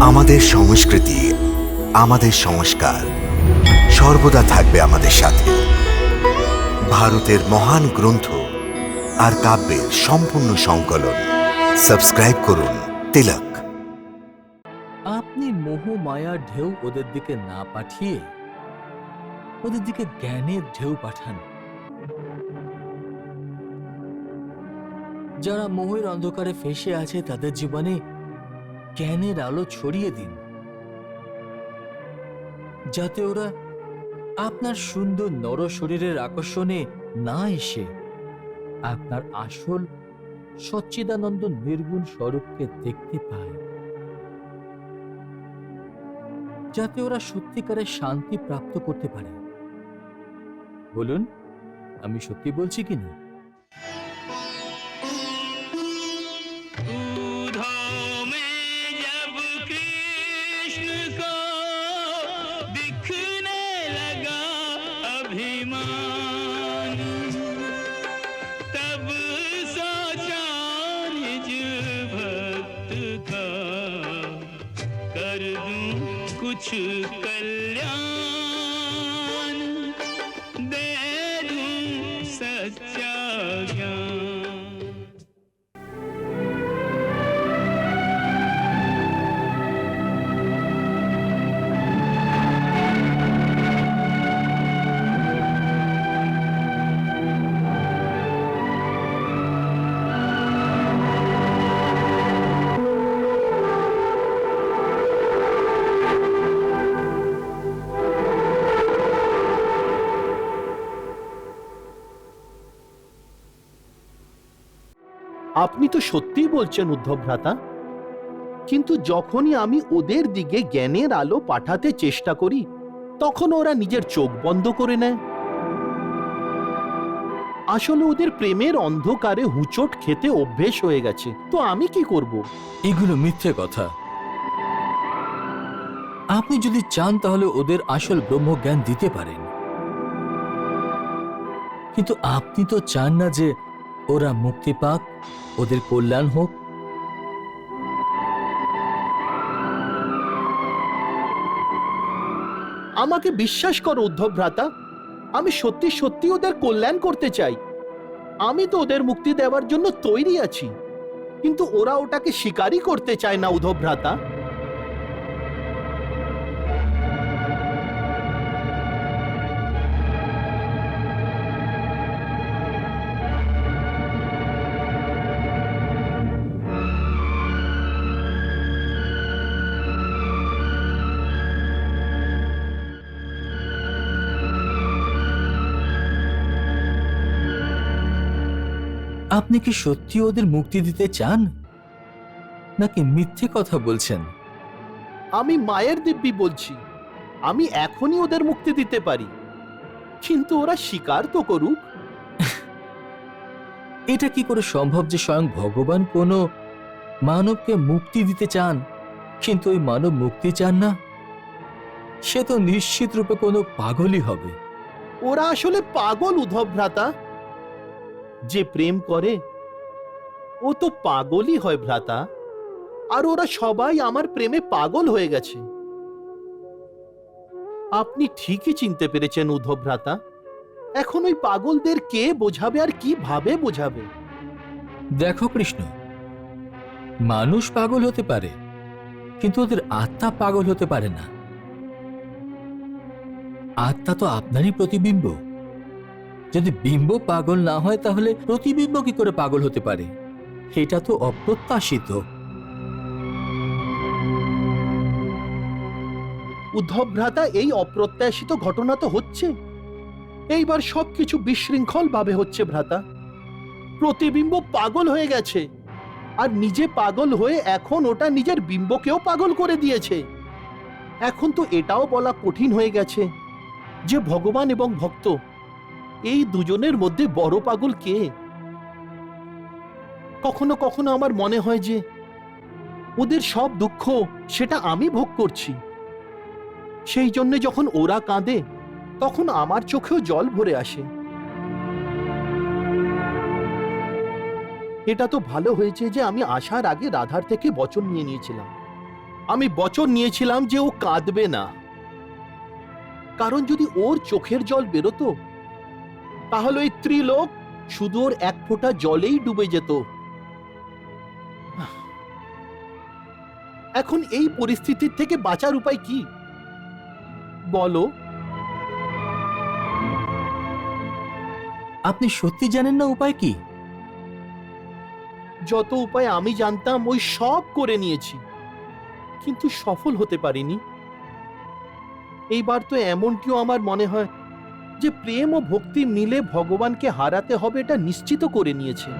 আমাদের সংস্কৃতি, আমাদের সংস্কার সর্বদা থাকবে আমাদের সাথে। ভারতের মহান গ্রন্থ আর কাব্যের সম্পূর্ণ সংকলন। সাবস্ক্রাইব করুন তিলক। আপনি মোহ ঢেউ ওদের দিকে না পাঠিয়ে ওদের দিকে জ্ঞানের ঢেউ পাঠান। যারা মোহের অন্ধকারে ফেসে আছে তাদের জীবনে জ্ঞানের আলো ছড়িয়ে দিন। যাতে ওরা আপনার সুন্দর নর শরীরের আকর্ষণে না এসে আপনার আসল সচ্চিদানন্দ নির্গুণ স্বরূপকে দেখতে পায়। যাতে ওরা সত্যিকারের শান্তি প্রাপ্ত করতে পারে। বলুন, আমি সত্যি বলছি কি अभिमान। तब सोचा भक्त का। कर दूँ कुछ कल्याण। আপনি তো সত্যিই বলছেন উদ্ধব ভ্রাতা কিন্তু যখনই আমি ওদের দিকে জ্ঞানের আলো পাঠাতে চেষ্টা করি, তখন ওরা নিজের চোখ বন্ধ করে নেয়। আসলে ওদের প্রেমের অন্ধকারে হুচট খেতে অভ্যেস হয়ে গেছে। তো আমি কি করব? এগুলো মিথ্যে কথা। আপনি যদি চান তাহলে ওদের আসল ব্রহ্মজ্ঞান দিতে পারেন। কিন্তু আপনি তো চান না যে ওরা মুক্তি পাক, ওদের কল্যাণ হোক। আমাকে বিশ্বাস করো উদ্ধব ভ্রাতা আমি সত্যি সত্যি ওদের কল্যাণ করতে চাই। আমি তো ওদের মুক্তি দেওয়ার জন্য তৈরি আছি, কিন্তু ওরা ওটাকে স্বীকারই করতে চায় না উদ্ধব ভ্রাতা আপনি কি সত্যি ওদের মুক্তি দিতে চান? নাকি মিথ্যে কথা বলছেন? আমি মায়ের দিব্যি বলছি। আমি এখনই ওদের মুক্তি দিতে পারি। কিন্তু ওরা স্বীকার তো করুক। এটা কি করে সম্ভব যে স্বয়ং ভগবান কোনো মানবকে মুক্তি দিতে চান কিন্তু ওই মানব মুক্তি চান না? সে তো নিশ্চিত রূপে কোনো পাগলই হবে। ওরা আসলে পাগল উদ্ধব ভ্রাতা। যে প্রেম করে, ও তো পাগলই হয় ভ্রাতা। আর ওরা সবাই আমার প্রেমে পাগল হয়ে গেছে। আপনি ঠিকই চিনতে পেরেছেন উদ্ধব ভ্রাতা। এখন ওই পাগলদের কে বোঝাবে আর কীভাবে বোঝাবে? দেখো কৃষ্ণ, মানুষ পাগল হতে পারে, কিন্তু ওদের আত্মা পাগল হতে পারে না। আত্মা তো আপনারই প্রতিবিম্ব। যদি বিম্ব পাগল না হয় তাহলে প্রতিবিম্ব কি করে পাগল হতে পারে? এটা তো অপ্রত্যাশিত। উদ্ধব ভ্রাতা এই অপ্রত্যাশিত ঘটনা তো হচ্ছে। এইবার সবকিছু বিশৃঙ্খল ভাবে হচ্ছে, ভ্রাতা। প্রতিবিম্ব পাগল হয়ে গেছে, আর নিজে পাগল হয়ে এখন ওটা নিজের বিম্বকেও পাগল করে দিয়েছে। এখন তো এটাও বলা কঠিন হয়ে গেছে যে ভগবান এবং ভক্ত এই দুজনের মধ্যে বড় পাগল কে? কখনো কখনো আমার মনে হয় যে ওদের সব দুঃখ সেটা আমি ভোগ করছি। সেই জন্য যখন ওরা কাঁদে, তখন আমার চোখেও জল ভরে আসে। এটা তো ভালো হয়েছে যে আমি আসার আগে রাধার থেকে বচন নিয়ে নিয়েছিলাম। আমি বচন নিয়েছিলাম যে ও কাঁদবে না। কারণ যদি ওর চোখের জল বেরোতো তাহলে ওই ত্রিলোক ওর এক ফোঁটা জলেই ডুবে যেত। এখন এই পরিস্থিতির থেকে বাঁচার উপায় কি? বলো। আপনি সত্যি জানেন না উপায় কি? যত উপায় আমি জানতাম ওই সব করে নিয়েছি। কিন্তু সফল হতে পারিনি। এইবার তো এমনটিও আমার মনে হয়। যে প্রেম ও ভক্তি মিলে ভগবানকে হারাতে হবে এটা নিশ্চিত করে নিয়েছে।